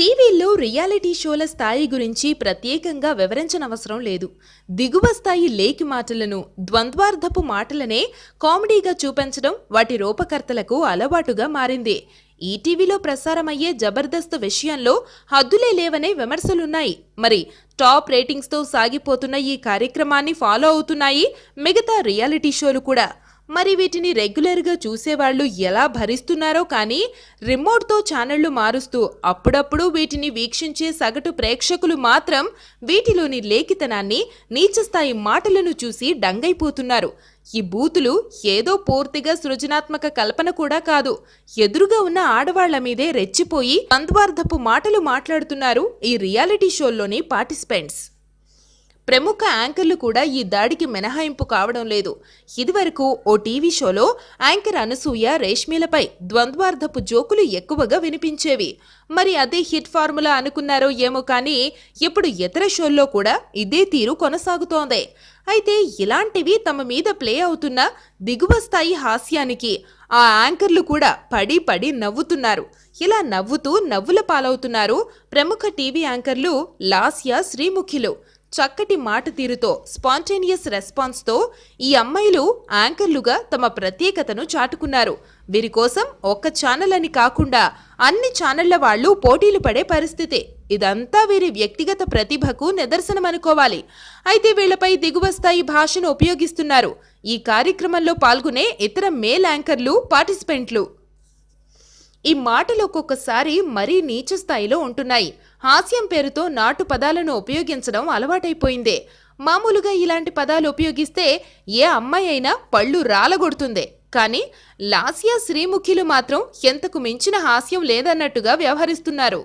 టీవీల్లో రియాలిటీ షోల స్థాయి గురించి ప్రత్యేకంగా వివరించనవసరం లేదు. దిగువ స్థాయి లేకి మాటలను ద్వంద్వార్థపు మాటలనే కామెడీగా చూపించడం వాటి రూపకర్తలకు అలవాటుగా మారింది. ఈటీవీలో ప్రసారమయ్యే జబర్దస్త్ విషయంలో హద్దులే లేవనే విమర్శలున్నాయి. మరి టాప్ రేటింగ్స్తో సాగిపోతున్న ఈ కార్యక్రమాన్ని ఫాలో అవుతున్నాయి మిగతా రియాలిటీ షోలు కూడా. మరి వీటిని రెగ్యులర్గా చూసేవాళ్ళు ఎలా భరిస్తున్నారో కానీ రిమోట్తో ఛానళ్ళు మారుస్తూ అప్పుడప్పుడు వీటిని వీక్షించే సగటు ప్రేక్షకులు మాత్రం వీటిలోని లేఖితనాన్ని నీచస్థాయి మాటలను చూసి డంగైపోతున్నారు. ఈ బూతులు ఏదో పూర్తిగా సృజనాత్మక కల్పన కూడా కాదు. ఎదురుగా ఉన్న ఆడవాళ్ళ మీదే రెచ్చిపోయి అంద్వార్థపు మాటలు మాట్లాడుతున్నారు ఈ రియాలిటీ షోల్లోని పార్టిసిపెంట్స్. ప్రముఖ యాంకర్లు కూడా ఈ దాడికి మినహాయింపు కావడం లేదు. ఇదివరకు ఓ టీవీ షోలో యాంకర్ అనసూయ రేష్మిలపై ద్వంద్వార్థపు జోకులు ఎక్కువగా వినిపించేవి. మరి అదే హిట్ ఫార్ములా అనుకున్నారో ఏమో కానీ ఇప్పుడు ఇతర షోల్లో కూడా ఇదే తీరు కొనసాగుతోంది. అయితే ఇలాంటివి తమ మీద ప్లే అవుతున్న దిగువ స్థాయి హాస్యానికి ఆ యాంకర్లు కూడా పడి పడి నవ్వుతున్నారు. ఇలా నవ్వుతూ నవ్వుల పాలవుతున్నారు ప్రముఖ టీవీ యాంకర్లు లాస్య శ్రీముఖిలు. చక్కటి మాట తీరుతో స్పాంటేనియస్ రెస్పాన్స్తో ఈ అమ్మాయిలు యాంకర్లుగా తమ ప్రత్యేకతను చాటుకున్నారు. వీరి కోసం ఒక్క ఛానల్ అని కాకుండా అన్ని ఛానళ్ళ వాళ్ళు పోటీలు పడే పరిస్థితి. ఇదంతా వీరి వ్యక్తిగత ప్రతిభకు నిదర్శనం అనుకోవాలి. అయితే వీళ్ళపై దిగువ స్థాయి భాషను ఉపయోగిస్తున్నారు. ఈ కార్యక్రమంలో పాల్గొనే ఇతర మేల్ యాంకర్లు పార్టిసిపెంట్లు ఈ మాటలు ఒక్కొక్కసారి మరీ నీచ స్థాయిలో ఉంటున్నాయి. హాస్యం పేరుతో నాటు పదాలను ఉపయోగించడం అలవాటైపోయిందే. మామూలుగా ఇలాంటి పదాలు ఉపయోగిస్తే ఏ అమ్మాయి అయినా పళ్ళు రాలగొడుతుంది. కానీ లాస్యా శ్రీముఖిలు మాత్రం ఎంతకు మించిన హాస్యం లేదన్నట్టుగా వ్యవహరిస్తున్నారు.